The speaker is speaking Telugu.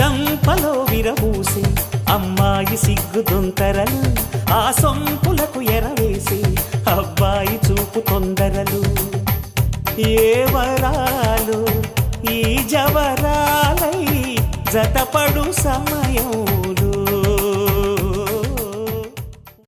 చంపలో విరబూసి అమ్మాయి సిగ్గు దొంతరలు ఆ సొంపులకు ఎరవేసి అబ్బాయి చూపు తొందరలు. ఏ వరాలు ఈ జవరాలై జతపడు సమయం